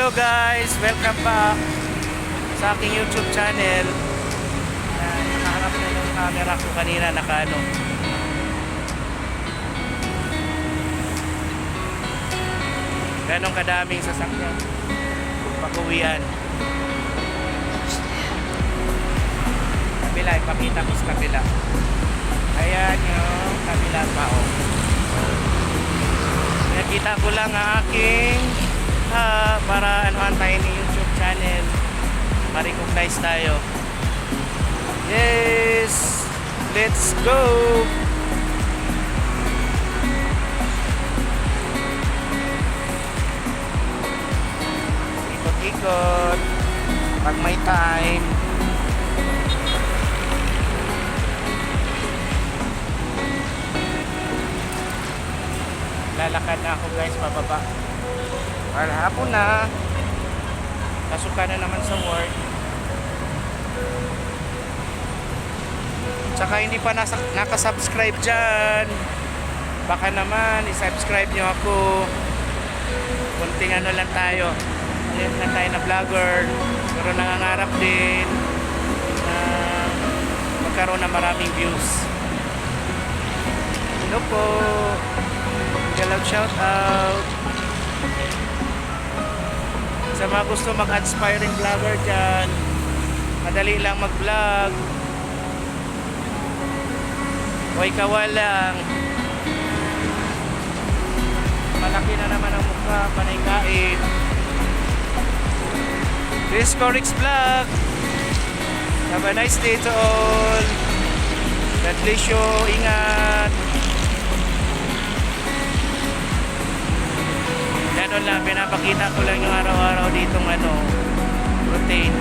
Hello guys! Welcome back sa aking YouTube channel. Nakaharap na yung camera ko kanina nakaano. Ganon kadaming sasakyan. Pag-uwian. Kabila, ipakita ko sa kabila. Ayan yung kabila pa oh. Nakita ko lang ang aking ah, para anuhan tayo ni YouTube channel. Ma-recognize tayo. Yes! Let's go! Ikot-ikot. Pag may time. Lalakad na ako guys pababa. Para hapon na. Kasuka na naman sa work. Tsaka hindi pa nasa, nakasubscribe dyan. Baka naman, isubscribe nyo ako. Kunting ano lang tayo. Ayan lang tayo na vlogger. Pero nangangarap din na magkaroon ng maraming views. Hello po. Hello, shout out. Sa mga gusto mag-aspiring vlogger dyan, madali lang mag-vlog. Huwag kawalang. Malaki na naman ang mukha, panay kain. This is Corix Vlog. Have a nice day to all. God bless you. Ingat. Ganun lang, pinapakita ko lang yung araw-araw ditong ano, routine.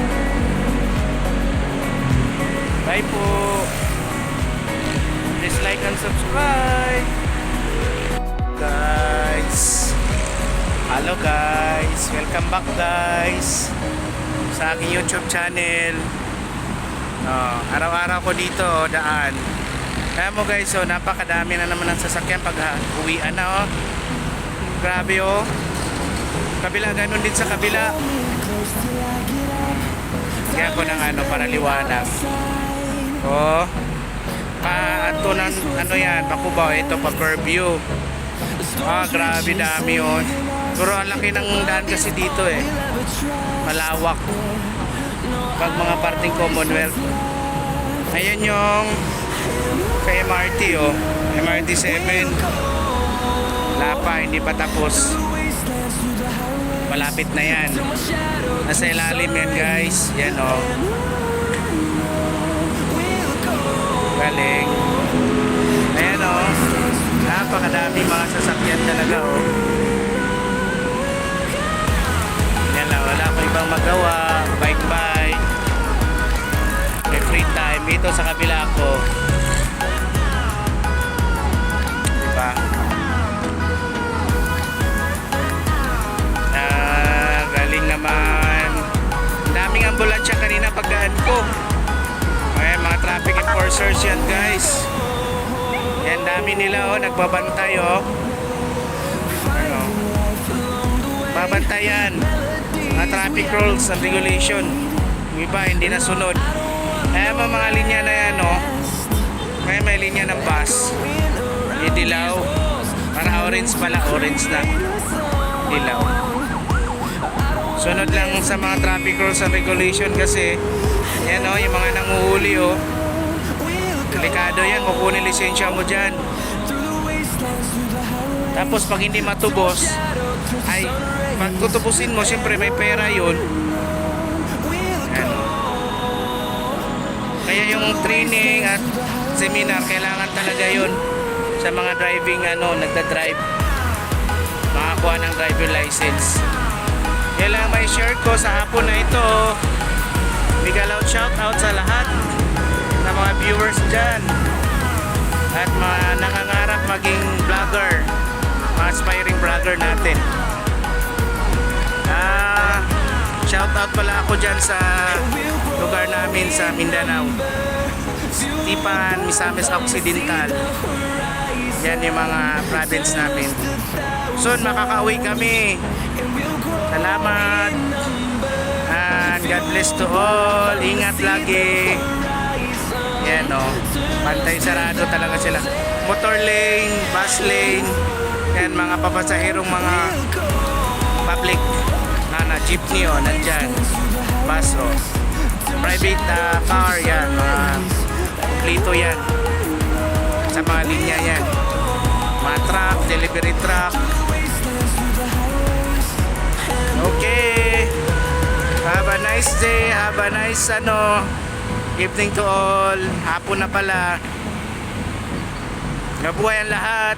Bye po. Please like and subscribe. Guys. Hello guys. Welcome back guys. Sa aking YouTube channel. Oh, araw-araw ko dito oh, daan. Kaya mo guys, so napakadami na naman ng sasakyan pag uwian na oh. Grabe oh. Kabila ganun din sa kabila. Kaya ko ng ano para liwanag. Oh. Pa ato ng ano yan, Bakubaw, ito pa curview. Ah, grabe dami yun. Pero ang laki ng daan kasi dito eh. Malawak. Pag mga parting Commonwealth. Ayan yung kay MRT oh. MRT 7. Wala pa, hindi pa tapos. Malapit na yan. Nasa ilalim yan guys. Yan oh. Galing. Ayan o. Oh. Napakadami mga sasakyan talaga o. Oh. Yan lang. Wala ko ibang magawa. Bike bike. May free time. Dito sa kabila ko. Ko. Ayan, mga traffic enforcers yan guys. Yan, dami nila oh, nagbabantay oh. Ano? Babantayan. Mga traffic rules and regulation. Yung iba, hindi nasunod. Kaya mga linya na yan oh. Kaya may linya ng bus. Idilaw. Para orange pala, orange na. Dilaw. Sunod lang sa mga traffic rules and regulation kasi yan o, yung mga nanguhuli o. Delikado yan, kukunin lisensya mo dyan. Tapos pag hindi matubos, ay pag tutubusin mo, siyempre may pera yun. Yan. Kaya yung training at seminar, kailangan talaga yun sa mga driving, ano, nagda-drive. Makakuha ng driver license. Kailangan may share ko sa hapon na ito. Big out shout out sa lahat ng mga viewers dyan. At mga nangangarap maging vlogger. Mga aspiring vlogger natin. Ah, shout out pala ako dyan sa lugar namin sa Mindanao. Tipan, Misamis Occidental. Yan yung mga province namin. Soon makakauwi kami. Salamat. And God bless to all. Ingat lagi. Yan o. Pantay sarado talaga sila. Motor lane, bus lane. Yan mga papasahirong mga public na na jeepney o nandyan. Bus o. Private ah, car yan. Mga kumplito yan. Sa mga linya yan. Mga truck, delivery truck. Nice day. Have a nice ano evening to all. Hapon na pala. Mabuhay ang lahat.